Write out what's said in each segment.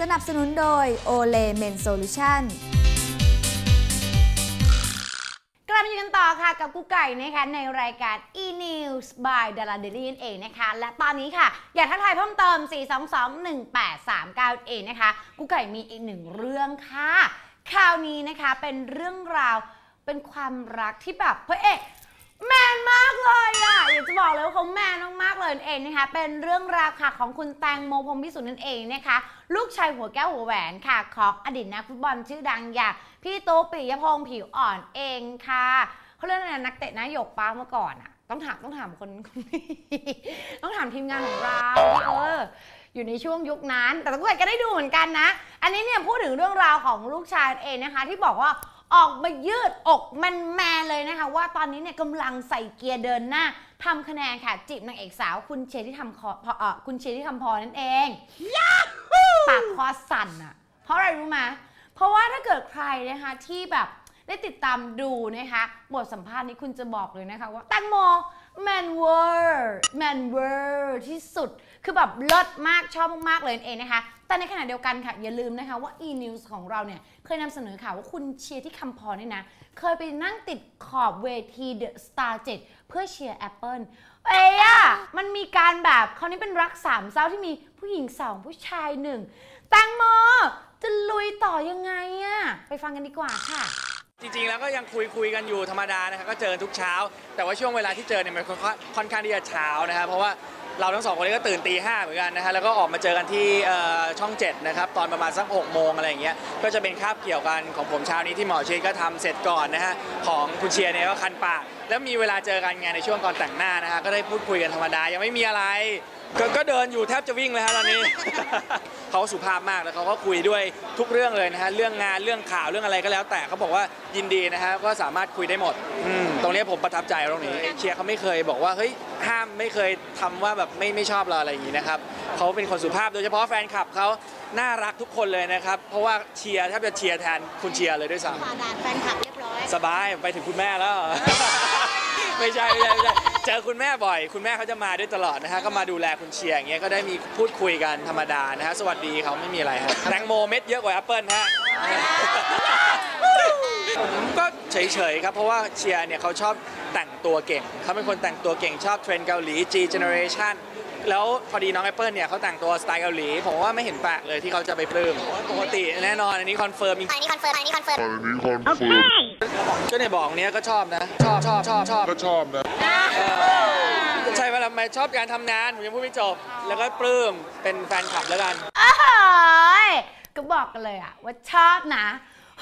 สนับสนุนโดย o l e Men Solution กลับมาอยู่กันต่อค่ะกับกุ๊กไก่นะคะในรายการ e-news by d a r a Daily นั่นเองนะคะ และตอนนี้ค่ะ อยากทักทายเพิ่มเติม 4221839เองนะคะกุ๊กไก่มีอีกหนึ่งเรื่องค่ะ คราวนี้นะคะเป็นเรื่องราวเป็นความรักที่แบบพระเอก แมนมากเลยอะ อยากจะบอกเลยว่าเขาแมนมากๆเลยนั่นเองนะคะ เป็นเรื่องราวค่ะของคุณแตงโมพรหมพิสุทธิ์นั่นเองนะคะ ลูกชายหัวแก้วหัวแหวนค่ะ ของอดีตนักฟุตบอลชื่อดังอย่างพี่ตุ๊ปิยพงษ์ผิวอ่อนเองค่ะเขาเรียกอะไรนะนักเตะน้าหยกป้าเมื่อก่อนอะ ต้องถามต้องถามคนคนนี้ต้องถามทีมงานของเราเอออยู่ในช่วงยุคนั้น แต่ทุกคนก็ได้ดูเหมือนกันนะ อันนี้เนี่ยพูดถึงเรื่องราวของลูกชายเองนะคะ ที่บอกว่า ออกมายืดอกแมนๆเลยนะคะ ว่าตอนนี้เนี่ยกำลังใส่เกียร์เดินหน้าทำคะแนนค่ะ จีบนางเอกสาว คุณเชยที่ทำคอพอเออคุณเชยที่ทำพอนั่นเองปากคอสั่นอะเพราะอะไรรู้ไหมเพราะว่าถ้าเกิดใครนะคะที่แบบได้ติดตามดูนะคะ บทสัมภาษณ์นี้คุณจะบอกเลยนะคะว่าแตงโม แมนเวอร์แมนเวอร์ที่สุด คือแบบเลิศมากชอบมากๆเลยเองนะคะ แต่ในขณะเดียวกันค่ะ อย่าลืมนะคะว่า e-news ของเราเนี่ย เคยนำเสนอข่าวว่าคุณเชียร์ที่คำพรเนี่ยนะ เคยไปนั่งติดขอบเวที The Star 7 เพื่อเชียร์ Apple เอ้ยอะมันมีการแบบคราวนี้เป็นรักสามเศร้าที่มีผู้หญิงสองผู้ชายหนึ่งแตงโมจะลุยต่อยังไงอะไปฟังกันดีกว่าค่ะ จริงๆ แล้วก็ยังคุยคุยกันอยู่ธรรมดานะครับก็เจอทุกเช้า แต่ว่าช่วงเวลาที่เจอเนี่ยมันค่อนข้างที่จะเช้านะครับเพราะว่าเราทั้งสองคนนี้ก็ตื่นตีห้าเหมือนกันนะฮะแล้วก็ออกมาเจอกันที่ช่อช่อง7นะครับตอนประมาณสัก6โมงอะไรอย่างเงี้ยก็จะเป็นคาบเกี่ยวกันของผมเช้านี้ที่หมอเชนก็ทำเสร็จก่อนนะฮะของคุณเชียร์เนี่ยก็คันปากแล้วมีเวลาเจอกันไงในช่วงก่อนแต่งหน้านะฮะก็ได้พูดคุยกันธรรมดายังไม่มีอะไร ก็ก็เดินอยู่แทบจะวิ่งเลยฮะตอนนี้ เขาสุภาพมากแล้วเขาก็คุยด้วยทุกเรื่องเลยนะฮะเรื่องงานเรื่องข่าวเรื่องอะไรก็แล้ว แต่เขาบอกว่ายินดีนะฮะก็สามารถคุยได้หมดอืมตรงนี้ผมประทับใจตรงนี้เชียร์เขาไม่เคยบอกว่าเฮ้ยห้ามไม่เคยทำว่าแบบไม่ไม่ชอบเราอะไรอย่างนี้นะครับเขาเป็นคนสุภาพโดยเฉพาะแฟนคลับเขาน่ารักทุกคนเลยนะครับเพราะว่าเชียร์แทบจะเชียร์แทนคุณเชียร์เลยด้วยซ้ำ ผ่าด่านแฟนคลับเรียบร้อย สบายไปถึงคุณแม่แล้ว ไม่ใช่ไม่ใช่ไม่ใช่ เจอคุณแม่บ่อย คุณแม่เขาจะมาด้วยตลอดนะฮะก็มาดูแลคุณเชียร์อย่างเงี้ยก็ได้มีพูดคุยกันธรรมดานะฮะสวัสดีเขาไม่มีอะไรฮะแตงโมเม็ดเยอะกว่าแอปเปิลฮะผมก็เฉยๆครับเพราะว่าเชียร์เนี่ยเขาชอบแต่งตัวเก่งเขาเป็นคนแต่งตัวเก่งชอบเทรนด์เกาหลี G Generation แล้วพอดีน้องแอปเปิลเนี่ยเขาแต่งตัวสไตล์เกาหลี ผมว่าไม่เห็นแปลกเลยที่เขาจะไปปลื้มปกติแน่นอนอันนี้คอนเฟิร์มจริงอันนี้คอนเฟิร์มอันนี้คอนเฟิร์มก็เนี่ยบอกเนี้ยก็ชอบนะ ชอบชอบชอบชอบก็ชอบนะใช่ไหมล่ะไม่ชอบการทำงานผมยังพูดไม่จบ แล้วก็ปลื้มเป็นแฟนคลับแล้วกันอ้ายก็บอกกันเลยอะว่าชอบนะ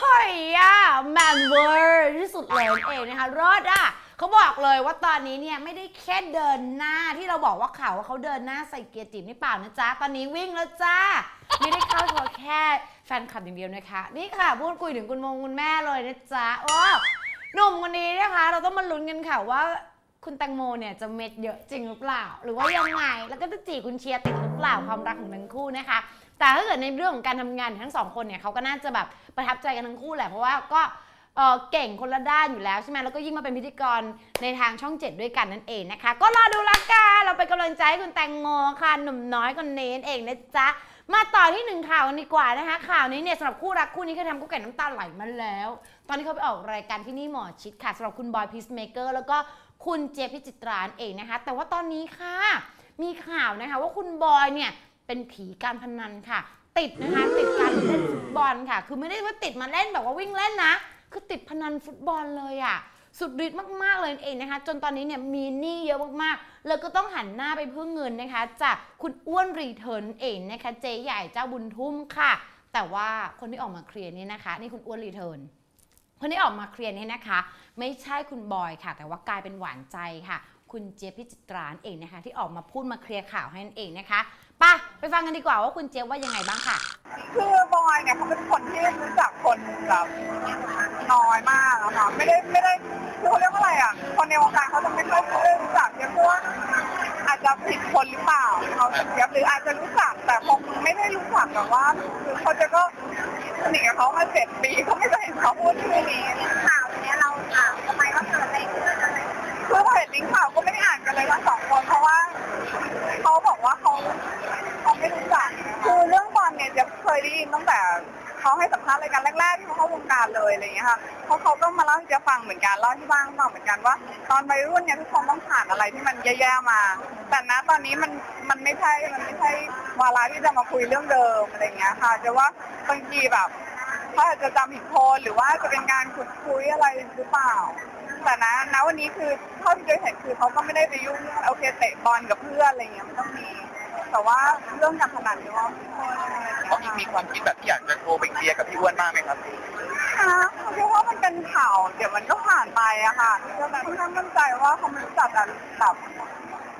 เฮ้ยอะแมนเวอร์ที่สุดเลยนั่นเองนะคะรอดอะ เขาบอกเลยว่าตอนนี้เนี่ยไม่ได้แค่เดินหน้าที่เราบอกว่าเขาว่าเขาเดินหน้าใส่เกียร์จีบนี่เปล่านะจ๊ะ ตอนนี้วิ่งแล้วจ้า ไม่ได้เข้าเฉพาะแค่แฟนคลับอย่างเดียวนะคะ นี่ค่ะพูดคุยถึงคุณมงคุณแม่เลยนะจ๊ะ โอ้หนุ่มคนนี้นะคะ เราต้องมาลุ้นกันค่ะว่าคุณแตงโมเนี่ยจะเม็ดเยอะจริงหรือเปล่า หรือว่ายังไง แล้วก็จะจีบคุณเชียร์ติดหรือเปล่าความรักของทั้งคู่นะคะ แต่ถ้าเกิดในเรื่องของการทำงานทั้งสองคนเนี่ยเขาก็น่าจะแบบประทับใจกันทั้งคู่แหละเพราะว่าก็ เเก่งคนละด้านอยู่แล้วใช่ไหมแล้วก็ยิ่งมาเป็นพิธีกรในทางช่องเจ็ดด้วยกันนั่นเองนะคะ ก็รอดูละกันเราเป็นกำลังใจให้คุณแตงโมค่ะหนุ่มน้อยคนนี้นั่นเองนะจ๊ะมาต่อที่หนึ่งข่าวนดีกว่านะคะ ข่าวนี้เนี่ยสำหรับคู่รักคู่นี้เคยทำกู้แก่น้ำตาไหลมาแล้ว ตอนนี้เขาไปออกรายการที่นี่หมอชิดค่ะสำหรับคุณบอยพีซเมเกอร์แล้วก็คุณเจพิจิตรานั่นเองนะคะ แต่ว่าตอนนี้ค่ะ มีข่าวนะคะว่าคุณบอยเนี่ยเป็นผีการพนันค่ะ ติดนะคะติดการเล่นฟุตบอลค่ะ คือไม่ได้ว่าติดมาเล่นแบบว่าวิ่งเล่นนะ คือติดพนันฟุตบอลเลยอะ่ะสุดฤทธิ์มากๆเลยเองนะคะ จนตอนนี้เนี่ยมีหนี้เยอะมากๆ แล้วก็ต้องหันหน้าไปพึ่งเงินนะคะ จากคุณอ้วนรีเทิร์นเองนะคะเจ๊ใหญ่เจ้าบุญทุ่มค่ะ แต่ว่าคนที่ออกมาเคลียร์นี่นะคะ นี่คุณอ้วนรีเทิร์นคนที่ออกมาเคลียร์นี่นะคะ ไม่ใช่คุณบอยค่ะ แต่ว่ากลายเป็นหวานใจค่ะ คุณเจี๊ยบพิจิตรานเองนะคะ ที่ออกมาพูดมาเคลียร์ข่าวให้นั่นเองนะคะไป่ะไปฟังกันดีกว่าว่าคุณเจี๊ยบว่ายังไงบ้างค่ะ คือบอยเนี่ยเขาเป็นคนที่รู้จักคนแบบ น้อยมากอะค่ะไม่ได้ไม่ได้คือเขาเรียกว่าอะไรอะคนในวงการเขาจะไม่ค่อยรู้จักเยอะเพราะว่าอาจจะผิดคนหรือเปล่าเขาเสียบหรืออาจจะรู้จักแต่คงไม่ได้รู้จักแบบว่าคือเขาจะก็สนิทกับเขามาเจ็ดปีเขาไม่เคยเห็นเขาพูดชื่อนี้ข่าวเนี้ยเราถามทำไมว่าเกิดอะไรขึ้นคือเห็นลิงข่าวก็ไม่ได้อ่านกันเลยทั้งสองคนเพราะว่าเขาบอกว่าเขาเขาไม่รู้จักคือเรื่องบอลเนี่ยจะเคยได้ยินตั้งแต่ ขาให้สัมภาษณ์รายการแรกๆที่เขาเข้าวงการเลยอะไรอย่างเงี้ยค่ะเขาเขาก็มาเล่าให้เจะฟังเหมือนกันเล่าที่บ้านฟังเหมือนกันว่า ตอนวัยรุ่นเนี่ยทุกคนต้องผ่านอะไรที่มันแย่ๆมา แต่ณตอนนี้มันมันไม่ใช่มันไม่ใช่วาระที่จะมาคุยเรื่องเดิมอะไรอย่างเงี้ยค่ะจะว่าบางทีแบบเขาอาจจะจำผิดคนหรือว่าจะเป็นการขุดคุยอะไรหรือเปล่า แต่นะณวันนี้คือเท่าที่เคยเห็นคือเขาก็ไม่ได้ไปยุ่งเรื่องโอเคเตะบอลกับเพื่อนอะไรอย่างเงี้ยมันต้องมี แต่ว่าเรื่องการพนันเนี่ยว่าไม่ค่อยอะไรอย่างเงี้ยเขามีมีความคิดแบบที่อยากจะโทรไปเคลียร์กับพี่อ้วนบ้างไหมครับค่ะเพราะว่ามันเป็นข่าว เดี๋ยวมันก็ผ่านไปอะค่ะก็แบบค่อนข้างมั่นใจว่าเขาไม่รู้จักกันแบบ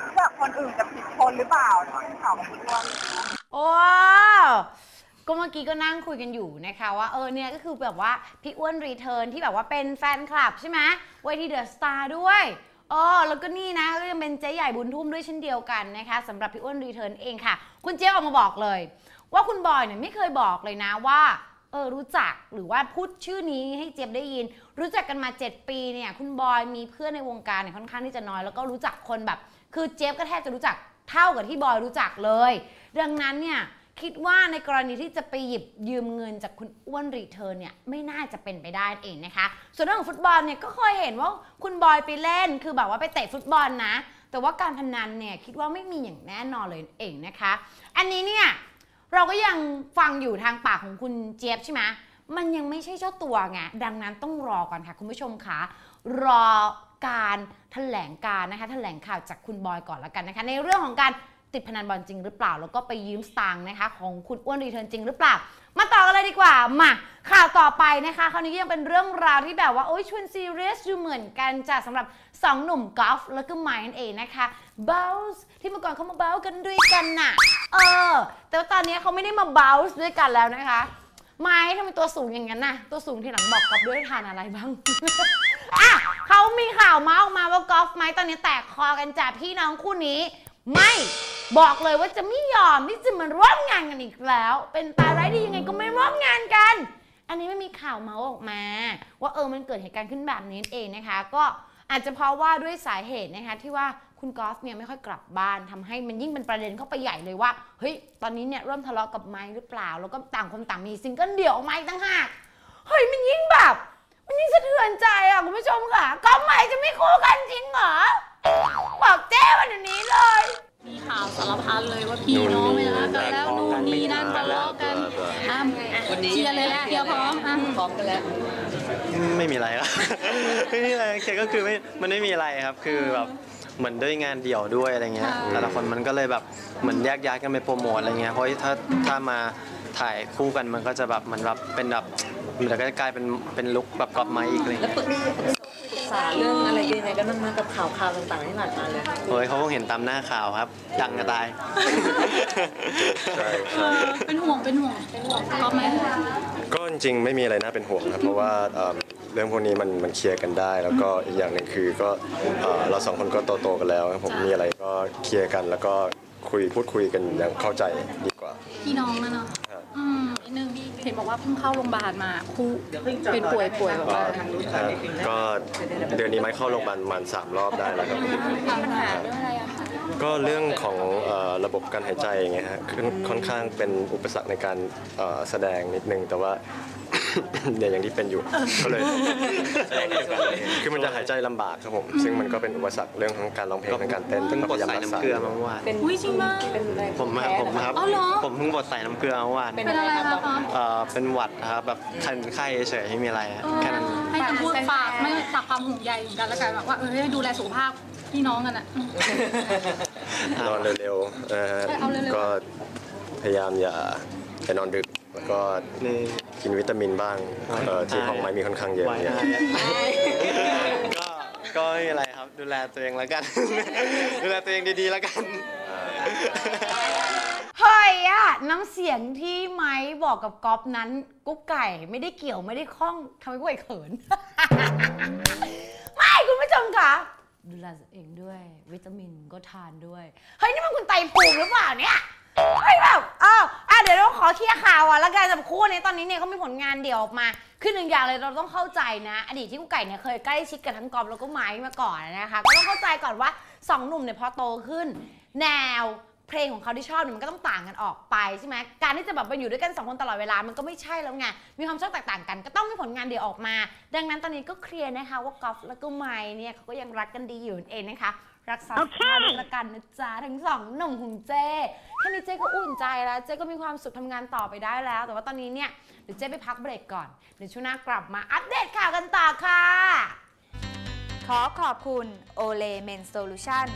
รู้จักคนอื่นจะผิดคนหรือเปล่าที่เป็นข่าวของคุณอ้วนโอ้ก็เมื่อกี้ก็นั่งคุยกันอยู่นะคะว่าเออเนี่ยก็คือแบบว่าพี่อ้วนรีเทิร์นที่แบบว่าเป็นแฟนคลับใช่ไหมเวทีเดอะสตาร์ด้วย อ๋อแล้วก็นี่นะก็ยังเป็นเจ๊ใหญ่บุญทุ่มด้วยเช่นเดียวกันนะคะสำหรับพี่อ้วนรีเทิร์นเองค่ะ คุณเจ๊ออกมาบอกเลย ว่าคุณบอยเนี่ยไม่เคยบอกเลยนะว่าเออรู้จักหรือว่าพูดชื่อนี้ให้เจี๊ยบได้ยิน รู้จักกันมา 7 ปีเนี่ยคุณบอยมีเพื่อนในวงการเนี่ยค่อนข้างที่จะน้อยแล้วก็รู้จักคนแบบ คือเจี๊ยบก็แทบจะรู้จักเท่ากับที่บอยรู้จักเลย ดังนั้นเนี่ย คิดว่าในกรณีที่จะไปหยิบยืมเงินจากคุณอ้วนรีเทิร์นเนี่ยไม่น่าจะเป็นไปได้เองนะคะ ส่วนเรื่องของฟุตบอลเนี่ยก็เคยเห็นว่าคุณบอยไปเล่น คือแบบว่าไปเตะฟุตบอลนะ แต่ว่าการพนันเนี่ยคิดว่าไม่มีอย่างแน่นอนเลยเองนะคะ อันนี้เนี่ยเราก็ยังฟังอยู่ทางปากของคุณเจี๊ยบใช่ไหมมันยังไม่ใช่เจ้าตัวไง ดังนั้นต้องรอก่อนค่ะคุณผู้ชมคะรอการแถลงการนะคะแถลงข่าวจากคุณบอยก่อนแล้วกันนะคะ ในเรื่องของการ ติดพนันบอลจริงหรือเปล่า แล้วก็ไปยืมสตางค์นะคะของคุณอ้วนรีเทิร์นจริงหรือเปล่า มาต่อกันเลยดีกว่ามาข่าวต่อไปนะคะคราวนี้ยังเป็นเรื่องราวที่แบบว่าโอ้ยชวนซีเรียสอยู่เหมือนกันจ้ะสำหรับ 2 หนุ่มกอล์ฟแล้วก็ไมค์นั่นเองนะคะเบลส์ที่เมื่อก่อนเขามาเบลกันด้วยกันน่ะเออ แต่ว่าตอนนี้เขาไม่ได้มาเบลส์ด้วยกันแล้วนะคะไม้ทำไมตัวสูงอย่างนั้นน่ะ ตัวสูงที่หลังบอกกอล์ฟด้วยทานอะไรบ้างอะเขามีข่าวมาออกมาว่ากอล์ฟไม้ตอนนี้แตกคอกันจากพี่น้องคู่นี้ ไม่ บอกเลยว่าจะไม่ยอมที่จะมาร่วมงานกันอีกแล้ว เป็นตายร้ายดียังไงก็ไม่ร่วมงานกัน อันนี้ไม่มีข่าวเมาส์ออกมา ว่าเออมันเกิดเหตุการณ์ขึ้นแบบนี้เองนะคะ ก็อาจจะเพราะว่าด้วยสาเหตุนะคะที่ว่าคุณกอล์ฟเนี่ยไม่ค่อยกลับบ้านทำให้มันยิ่งเป็นประเด็นเข้าไปใหญ่เลยว่าเฮ้ยตอนนี้เนี่ยเริ่มทะเลาะกับไมค์หรือเปล่า แล้วก็ต่างคนต่างมีซิงเกิลเดี่ยวออกมาอีกต่างหากเฮ้ยมันยิ่งแบบมันยิ่งสะเทือนใจอะคุณผู้ชมค่ะกอล์ฟไมค์จะไม่คู่กันจริงเหรอบอกเจ้วันนี้เลย มีข่าวสารพัดเลยว่าพี่น้องไม่รักกันแล้วนู่นนี่นั่นทะเลาะกันอะเคลียร์เลยเคลียร์พร้อมอะพร้อมกันแล้วไม่มีอะไรครับไม่มีอะไรแค่ก็คือไม่มันไม่มีอะไรครับคือแบบเหมือนด้วยงานเดี่ยวด้วยอะไรเงี้ยแต่ละคนมันก็เลยแบบเหมือนแยกย้ายกันไปโปรโมทอะไรเงี้ยเพราะถ้าถ้ามาถ่ายคู่กันมันก็จะแบบมันแบบเป็นแบบมันก็จะกลายเป็นเป็นลุคแบบกอบไม้อีกอะไรเงี้ยปรึก ษาเรื่องอะไรยังไงกันบ้างนะกับข่าวข่าวต่างๆที่ผ่านมาเลยโอ้ยเขาคงเห็นตามหน้าข่าวครับ ดังกระตาย ใช่เออเป็นห่วงเป็นห่วงเป็นห่วงก็ไหมก็จริงๆไม่มีอะไรน่าเป็นห่วงครับเพราะว่าเอิ่มเรื่องพวกนี้มันมันเคลียร์กันได้ แล้วก็อีกอย่างหนึ่งคือก็เอ่อเราสองคนก็โตๆกันแล้วครับผมมีอะไรก็เคลียร์กันแล้วก็คุยพูดคุยกันอย่างเข้าใจดีกว่า พี่น้องนะเนาะ ครับ อืมอีกหนึ่ง เห็นบอกว่าเพิ่งเข้าโรงพยาบาลมาคู่เป็นป่วยป่วยแบบว่าครับก็เดือนนี้ไม่เข้าโรงพยาบาลประมาณสามรอบได้แล้วครับปัญหาเรื่องอะไรอะคะก็เรื่องของเอ่อระบบการหายใจไงฮะค่อนค่อนข้างเป็นอุปสรรคในการเอ่อแสดงนิดนึงแต่ว่า เนี่ยอย่างที่เป็นอยู่ก็เลยคือมันจะหายใจลำบากครับผม ซึ่งมันก็เป็นอุปสรรคเรื่องของการร้องเพลงและการเต้นเพิ่งบดพยายามใส่รักน้ำษาเกลือมาเมื่อวานอุ้ยจริงมากผมอะผมครับอ๋อเหรอผมเพิ่งบดใส่น้ำเกลือเมื่อวานเป็นอะไรคะคะเอ่อเป็นหวัดนะครับแบบคันไข้เฉยๆไม่มีอะไรอะแค่นั้นให้คำพูดฝากไม่ฝากความห่วงใยเหมือนกันแล้วกันแบบว่าเออให้ดูแลสุขภาพพี่น้องกันอะนอนเร็วๆนะฮะเอาเร็วๆก็พยายามอย่าไปนอนดึก แล้วก็นี่กินวิตามินบ้างเอ่อที่ห้องไม้มีค่อนข้างเยอะไว้เนี่ยก็ก็ไม่มีอะไรครับดูแลตัวเองแล้วกัน ดูแลตัวเองดีๆแล้วกันเฮ้ยอะน้ำเสียงที่ไม้บอกกับก๊อฟนั้น กุ๊กไก่ไม่ได้เกี่ยวไม่ได้คล้องทำให้กุ๊กไก่เขิน ไม่คุณผู้ชมคะดูแลตัวเองด้วย วิตามินก็ทานด้วย เฮ้ย นี่มันคุณไตภูมิหรือเปล่าเนี่ย เฮ้ยแบบอ้าวอะเดี๋ยวเราขอเคลียร์ข่าวอะแล้วกันสำหรับคู่นี้ตอนนี้เนี่ยเขามีผลงานเดี่ยวออกมาคือหนึ่งอย่างเลยเราต้องเข้าใจนะ อดีตที่กุ๊กไก่เนี่ยเคยใกล้ชิดกับทั้งกอฟแล้วก็ไม้มาก่อนนะคะก็ต้องเข้าใจก่อนว่าสองหนุ่มเนี่ยพอโตขึ้น แนวเพลงของเขาที่ชอบเนี่ยมันก็ต้องต่างกันออกไปใช่ไหมการที่จะแบบไปอยู่ด้วยกันสองคนตลอดเวลามันก็ไม่ใช่แล้วไง มีความชอบแตกต่างกัน ก็ต้องมีผลงานเดี่ยวออกมา ดังนั้นตอนนี้ก็เคลียร์นะคะว่ากอล์ฟแล้วก็ไมค์เนี่ยเขาก็ยังรักกันดีอยู่นั่นเองนะคะ รักษาสุขภาพด้วยละกันนะจ๊ะทั้งสองหนุ่มของเจ้แค่นี้เจ้ก็อุ่นใจแล้ว เจ้ก็มีความสุขทำงานต่อไปได้แล้ว แต่ว่าตอนนี้เนี่ยเดี๋ยวเจ้ไปพักเบรกก่อนเดี๋ยวช่วงหน้ากลับมาอัปเดตข่าวกันต่อค่ะ ขอขอบคุณ Olay Men Solution